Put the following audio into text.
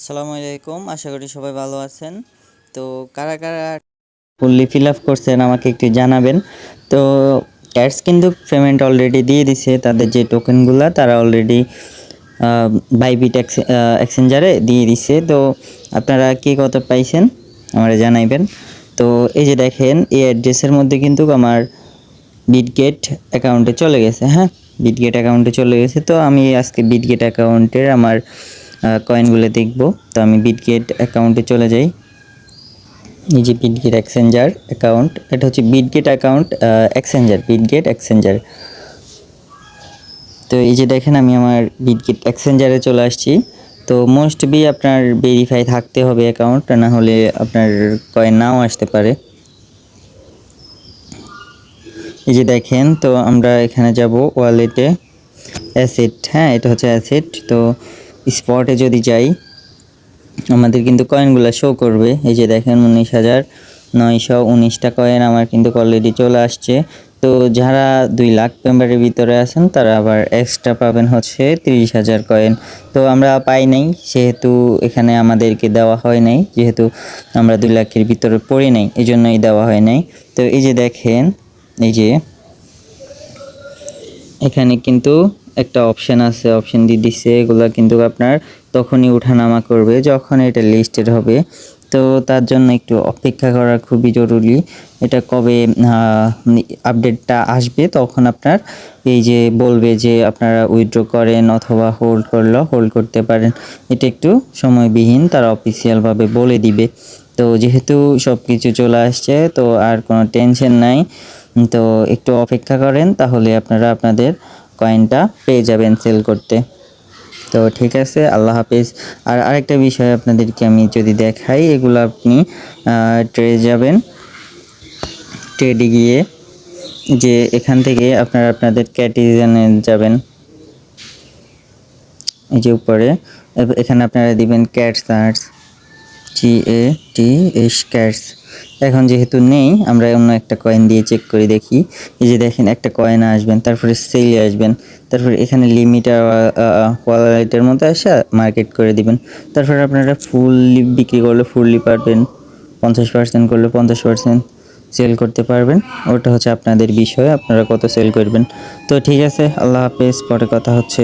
আসসালামু আলাইকুম, আশা করি সবাই ভালো আছেন। তো কারা কারা ফুললি ফিল আপ করছেন, আমাকে একটু জানাবেন। তো ক্যাটস কিন্তু পেমেন্ট অলরেডি দিয়ে দিছে, তাদের যে টোকেনগুলো তারা অলরেডি বাইবিট এক্সচেঞ্জারে দিয়ে দিছে। তো আপনারা কে কত পাইছেন, আমারে জানাইবেন। তো এই যে দেখেন, এই অ্যাড্রেসের মধ্যে কিন্তু আমার বিটগেট অ্যাকাউন্টে চলে গেছে হ্যাঁ? বিটগেট অ্যাকাউন্টে চলে গেছে। তো আমি আজকে বিটগেট অ্যাকাউন্টের আমার কয়েনগুলো দেখব। তো আমি বিটগেট অ্যাকাউন্টে চলে যাই। এই যে বিটগেট এক্সচেঞ্জার অ্যাকাউন্ট এটা হচ্ছে Bitget account exchanger Bitget exchanger তো এই যে দেখেন আমি আমার বিটগেট এক্সচেঞ্জারে চলে আসছি। তো মোস্ট বি আপনার ভেরিফাই থাকতে হবে অ্যাকাউন্ট না হলে আপনার কয়েন নাও আসতে পারে। এই যে দেখেন, তো আমরা এখানে যাব ওয়ালেটে অ্যাসেট হ্যাঁ এটা হচ্ছে অ্যাসেট তো স্পটে যদি যাই, আমাদের কিন্তু কয়েনগুলো শো করবে। এই যে দেখেন উনিশ হাজার নয়শো উনিশটা কয়েন আমার কিন্তু অলরেডি চলে আসছে। তো যারা দুই লাখ মেম্বারের ভিতরে আছেন, তারা আবার এক্সট্রা পাবেন হচ্ছে তিরিশ হাজার কয়েন তো আমরা পাই নাই সেহেতু এখানে আমাদেরকে দেওয়া হয় নাই, যেহেতু আমরা দুই লাখের ভিতরে পড়ি নাই এই জন্যই দেওয়া হয় নাই। তো এই যে দেখেন, এই যে এখানে কিন্তু একটা অপশন আছে অপশন দিয়ে দিচ্ছে এগুলো কিন্তু আপনার তখনই ওঠানামা করবে যখন এটা লিস্টেড হবে। তো তার জন্য একটু অপেক্ষা করা খুবই জরুরি। এটা কবে আপডেটটা আসবে তখন আপনার এই যে বলবে যে আপনারা উইথড্র করেন অথবা হোল্ড করল হোল্ড করতে পারেন। এটা একটু সময়বিহীন, তারা অফিসিয়ালভাবে বলে দিবে। তো যেহেতু সব কিছু চলে আসছে, তো আর কোনো টেনশন নাই। তো একটু অপেক্ষা করেন, তাহলে আপনারা আপনাদের কয়েনটা পেয়ে যাবেন সেল করতে। তো ঠিক আছে, আল্লাহ হাফিজ। আর আরেকটা বিষয় আপনাদেরকে আমি যদি দেখাই, এগুলো আপনি ট্রেড যাবেন। ট্রেডে গিয়ে যে এখান থেকে আপনারা আপনাদের ক্যাটিজেনে যাবেন। এই যে উপরে এখানে আপনারা দিবেন cat search G A T S cats এখন যেহেতু নেই, আমরা অন্য একটা কয়েন দিয়ে চেক করে দেখি। এই যে দেখেন, একটা কয়েন আসবেন, তারপরে সেলে আসবেন। তারপরে এখানে লিমিটার ওয়ালেটের মধ্যে আসা মার্কেট করে দিবেন। তারপরে আপনারা ফুললি বিক্রি করলে ফুললি পারবেন। পঞ্চাশ পার্সেন্ট করলে পঞ্চাশ পার্সেন্ট সেল করতে পারবেন। ওটা হচ্ছে আপনাদের বিষয়, আপনারা কত সেল করবেন। তো ঠিক আছে, আল্লাহ হাফেজ, পরে কথা হচ্ছে।